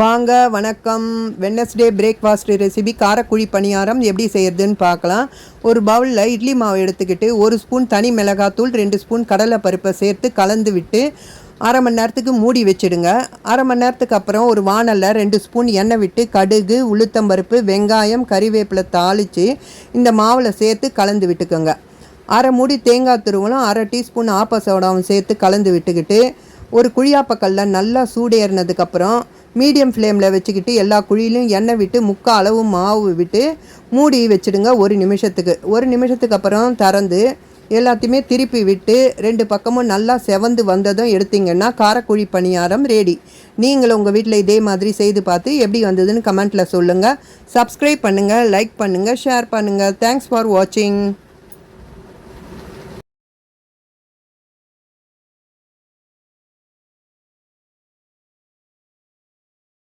வாங்க வணக்கம். Wednesday breakfast recipe காரக்குழி பணியாரம் எப்படி செய்கிறதுன்னு பார்க்கலாம். ஒரு பவுலில் இட்லி மாவு எடுத்துக்கிட்டு ஒரு ஸ்பூன் தனி மிளகாத்தூள் ரெண்டு ஸ்பூன் கடலை பருப்பை சேர்த்து கலந்து விட்டு அரை மணி நேரத்துக்கு மூடி வச்சுடுங்க. அரை மணி நேரத்துக்கு அப்புறம் ஒரு வானலில் ரெண்டு ஸ்பூன் எண்ணெய் விட்டு கடுகு உளுத்தம்பருப்பு வெங்காயம் கறிவேப்பிலை தாளித்து இந்த மாவில் சேர்த்து கலந்து விட்டுக்கோங்க. அரை மூடி தேங்காய் துருவலும் அரை டீஸ்பூன் ஆப்ப சோடாவும் சேர்த்து கலந்து விட்டுக்கிட்டு ஒரு குழியாப்பக்கல்ல நல்லா சூடேறினதுக்கப்புறம் மீடியம் ஃப்ளேமில் வச்சுக்கிட்டு எல்லா குழியிலும் எண்ணெய் விட்டு முக்கால் அளவு மாவு விட்டு மூடி வச்சுடுங்க ஒரு நிமிஷத்துக்கு. ஒரு நிமிஷத்துக்கு அப்புறம் திறந்து எல்லாத்தையுமே திருப்பி விட்டு ரெண்டு பக்கமும் நல்லா செவந்து வந்ததும் எடுத்தீங்கன்னா காரக்குழி பணியாரம் ரெடி நீங்களும் உங்கள் வீட்டில் இதே மாதிரி செய்து பார்த்து எப்படி வந்ததுன்னு கமெண்ட்டில் சொல்லுங்கள் சப்ஸ்கிரைப் பண்ணுங்கள் லைக் பண்ணுங்கள் ஷேர் பண்ணுங்கள் தேங்க்ஸ் ஃபார் வாட்சிங்